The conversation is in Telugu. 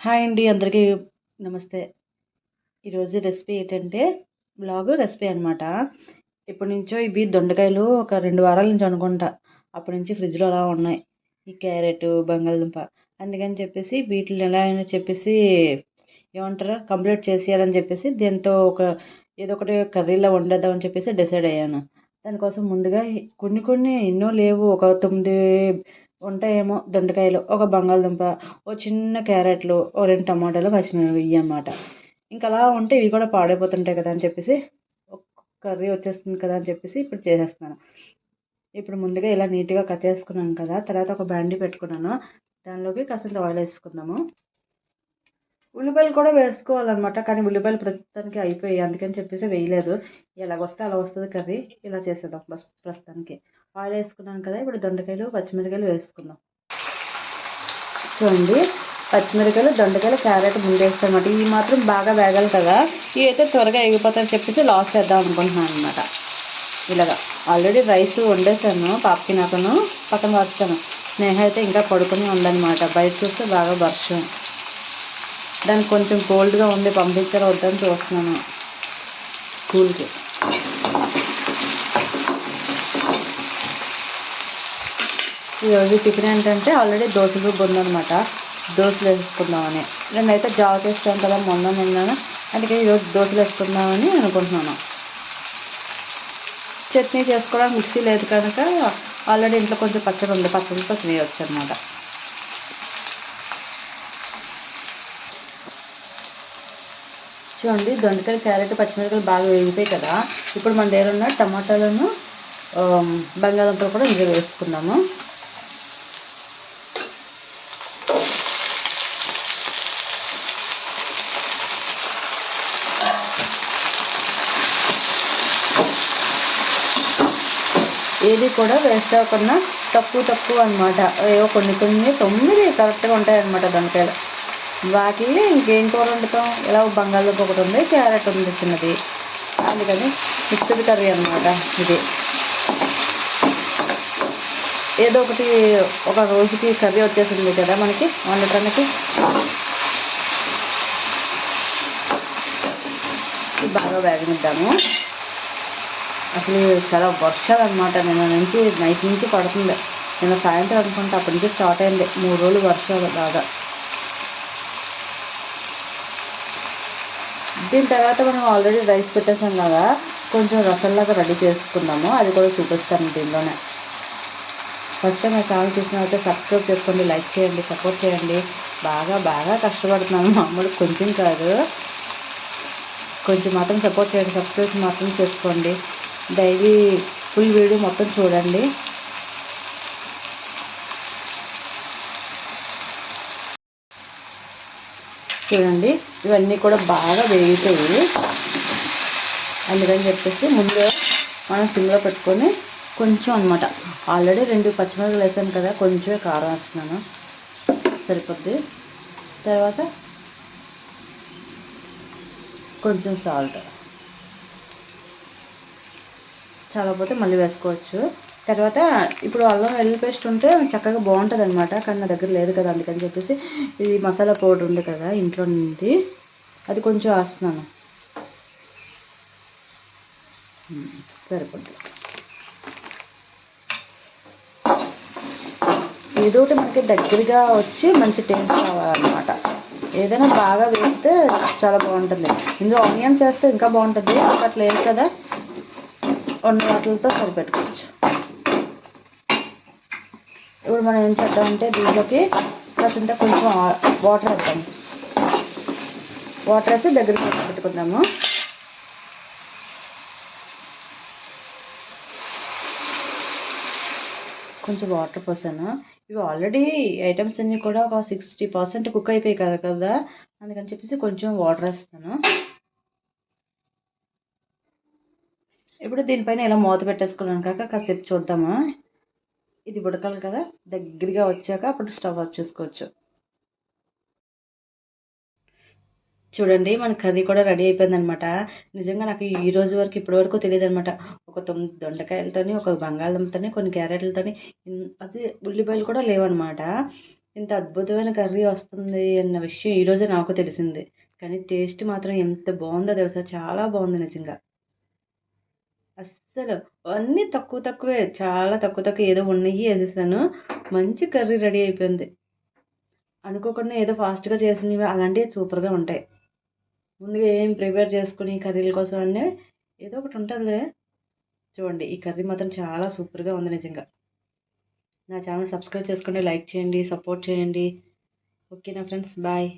హాయ్ అండి అందరికీ నమస్తే. ఈరోజు రెసిపీ ఏంటంటే బ్లాగ్ రెసిపీ అనమాట ఇప్పటి నుంచో ఇవి దొండకాయలు ఒక రెండు వారాల నుంచి అనుకుంటా అప్పటి నుంచి ఫ్రిడ్జ్లో అలా ఉన్నాయి. ఈ క్యారెట్ బంగాళదుంప అందుకని చెప్పేసి వీటిని ఎలా అయినా చెప్పేసి ఏమంటారు కంప్లీట్ చేసేయాలని చెప్పేసి దీంతో ఒక ఏదో ఒకటి కర్రీలో వండేద్దామని చెప్పేసి డిసైడ్ అయ్యాను. దానికోసం ముందుగా కొన్ని కొన్ని ఎన్నో లేవు. ఒక తొమ్మిది వంట ఏమో దొండకాయలు ఒక బంగాళదుంప ఓ చిన్న క్యారెట్లు ఓ రెండు టమాటాలు పచ్చిమిరపకాయలు ఇవి అనమాట ఇంకా అలా ఉంటే ఇవి కూడా పాడైపోతుంటాయి కదా అని చెప్పేసి కర్రీ వచ్చేస్తుంది కదా అని చెప్పేసి ఇప్పుడు చేసేస్తున్నాను. ఇప్పుడు ముందుగా ఇలా నీట్గా కట్ చేసుకున్నాను కదా తర్వాత ఒక బ్యాండీ పెట్టుకున్నాను. దానిలోకి కాసింత ఆయిల్ వేసుకుందాము. ఉల్లిపాయలు కూడా వేసుకోవాలన్నమాట కానీ ఉల్లిపాయలు ప్రస్తుతానికి అయిపోయాయి. అందుకని చెప్పేసి వేయలేదు. ఎలాగొస్తే అలా వస్తుంది కర్రీ. ఇలా చేసేద్దాం ప్రస్తుతానికి. ఆయిల్ వేసుకున్నాను కదా ఇప్పుడు దొండకాయలు పచ్చిమిరకాయలు వేసుకుందాం. చూడండి పచ్చిమిరకాయలు దొండకాయలు క్యారెట్ ముందేస్తామన్నమాట ఇవి మాత్రం బాగా వేగాలి కదా. ఇవి అయితే త్వరగా ఎగిపోతాయని చెప్పేసి లాస్ చేద్దాం అనుకుంటున్నాను అనమాట ఇలాగా. ఆల్రెడీ రైస్ వండేసాను పాపకి నాకును పక్కన వచ్చాను స్నేహ అయితే ఇంకా పడుకుని ఉందన్నమాట. బయట చూస్తే బాగా వర్షం. దానికి కొంచెం కోల్డ్గా ఉంది పంపించారా వద్దని చూస్తున్నాను. స్కూల్కి ఈరోజు టిఫిన్ ఏంటంటే ఆల్రెడీ దోశ రుబ్బు ఉందనమాట దోశలు వేసుకుందామని. నేనైతే జాబ్ చేస్తాను కదా మొన్న నిన్నాను. అందుకే ఈరోజు దోశలు వేసుకుందామని అనుకుంటున్నాను. చట్నీ చేసుకోవడానికి మిక్సీ లేదు కనుక ఆల్రెడీ ఇంట్లో కొంచెం పచ్చడి ఉంది. పచ్చడితో తినేయచ్చు అనమాట చూడండి దొండకాయ క్యారెట్ పచ్చిమిరపకాయలు బాగా వేగిపోయి కదా. ఇప్పుడు మన దగ్గర ఉన్న టమాటాలను బంగాళదుంపలు కూడా ఇందులో వేసుకున్నాము ఏది కూడా వేస్ట్ అవ్వకుండా తక్కువ తక్కువ అనమాట ఏవో కొన్ని కొన్ని తొమ్మిది కరెక్ట్గా ఉంటాయన్నమాట దొండకాయలు. వాటిని ఇంకేం కూర వండుతాం? ఇలా బంగాళదుంప ఒకటి ఉంది క్యారెట్ ఉంది చిన్నది. అందుకని మిక్స్డ్ కర్రీ అనమాట ఇది. ఏదో ఒకటి ఒక రోజుకి కర్రీ వచ్చేసింది కదా మనకి వండటానికి. బాగా వేగనిద్దాము. అసలు చాలా వర్షాలు అనమాట నిన్న నుంచి నైట్ నుంచి పడుతుంది. నిన్న సాయంత్రం అనుకుంటే అప్పటి నుంచి స్టార్ట్ అయింది. మూడు రోజులు వర్షాలు బాగా. దీని తర్వాత మనం ఆల్రెడీ రైస్ పెట్టేసాం కదా కొంచెం రసంలాగా రెడీ చేసుకున్నాము. అది కూడా చూపిస్తాను దీనిలోనే. ఫస్ట్ టైం మా ఛానల్ చూసిన అయితే సబ్స్క్రైబ్ చేసుకోండి లైక్ చేయండి సపోర్ట్ చేయండి. బాగా బాగా కష్టపడుతున్నాను. మామూలు కొంచెం కాదు. కొంచెం మాత్రం సపోర్ట్ చేయండి సబ్స్క్రైబ్ మాత్రం చేసుకోండి. డైలీ ఫుల్ వీడియో మొత్తం చూడండి. చూడండి ఇవన్నీ కూడా బాగా వేగిపోయి అందుకని చెప్పేసి ముందుగా మనం సిమ్లో పెట్టుకొని కొంచెం అనమాట ఆల్రెడీ రెండు పచ్చిమిరపకాయలు వేసాను కదా కొంచెమే కారం వేస్తున్నాను. సరిపోద్ది. తర్వాత కొంచెం సాల్ట్. చాలా పోతే మళ్ళీ వేసుకోవచ్చు. తర్వాత ఇప్పుడు అల్లం వెల్లుల్లి పేస్ట్ ఉంటే చక్కగా బాగుంటుంది అనమాట కానీ నా దగ్గర లేదు కదా అందుకని చెప్పేసి ఇది మసాలా పౌడర్ ఉంది కదా ఇంట్లో నుండి అది కొంచెం వేస్తున్నాను. సరిపోద్ది. ఏదో ఒకటి మనకి దగ్గరగా వచ్చి మంచి టేస్ట్ రావాలన్నమాట. ఏదైనా బాగా వేస్తే చాలా బాగుంటుంది. ఇందులో ఆనియన్స్ వేస్తే ఇంకా బాగుంటుంది అట్లా లేదు కదా. ఉన్న వాటితో సరిపెట్టుకోవచ్చు. మనం ఏం చేద్దామంటే దీంట్లోకి కాసింత కొంచెం వాటర్ వేద్దాం. వాటర్ వేసి దగ్గర పెట్టుకుందాము. కొంచెం వాటర్ పోసాను. ఇవి ఆల్రెడీ ఐటమ్స్ అన్నీ కూడా ఒక సిక్స్టీ పర్సెంట్ కుక్ అయిపోయాయి కదా కదా? అందుకని చెప్పేసి కొంచెం వాటర్ వేస్తాను ఇప్పుడు దీనిపైన ఇలా మూత పెట్టేసుకున్నాను కాక కాసేపు చూద్దామా? ఇది ఉడకాలి కదా దగ్గరగా వచ్చాక అప్పుడు స్టవ్ ఆఫ్ చేసుకోవచ్చు. చూడండి మన కర్రీ కూడా రెడీ అయిపోయింది అనమాట నిజంగా నాకు ఈ రోజు వరకు ఇప్పటి వరకు తెలియదు అనమాట ఒక తొమ్మిది దొండకాయలతోని ఒక బంగాళదుంపతోని కొన్ని క్యారెట్లతోని అది ఉల్లిపాయలు కూడా లేవన్నమాట ఇంత అద్భుతమైన కర్రీ వస్తుంది అన్న విషయం ఈరోజే నాకు తెలిసింది. కానీ టేస్ట్ మాత్రం ఎంత బాగుందో తెలుసా? చాలా బాగుంది నిజంగా. అస్సలు అన్నీ తక్కువ తక్కువే చాలా తక్కువ తక్కువ ఏదో ఉన్నాయి వేసేసాను. మంచి కర్రీ రెడీ అయిపోయింది. అనుకోకుండా ఏదో ఫాస్ట్గా చేసినవి అలాంటివి సూపర్గా ఉంటాయి. ముందుగా ఏం ప్రిపేర్ చేసుకుని కర్రీల కోసం అన్నీ ఏదో ఒకటి ఉంటుందిలే చూడండి ఈ కర్రీ మాత్రం చాలా సూపర్గా ఉంది నిజంగా. నా ఛానల్ సబ్స్క్రైబ్ చేసుకోండి లైక్ చేయండి సపోర్ట్ చేయండి. ఓకేనా ఫ్రెండ్స్ బాయ్.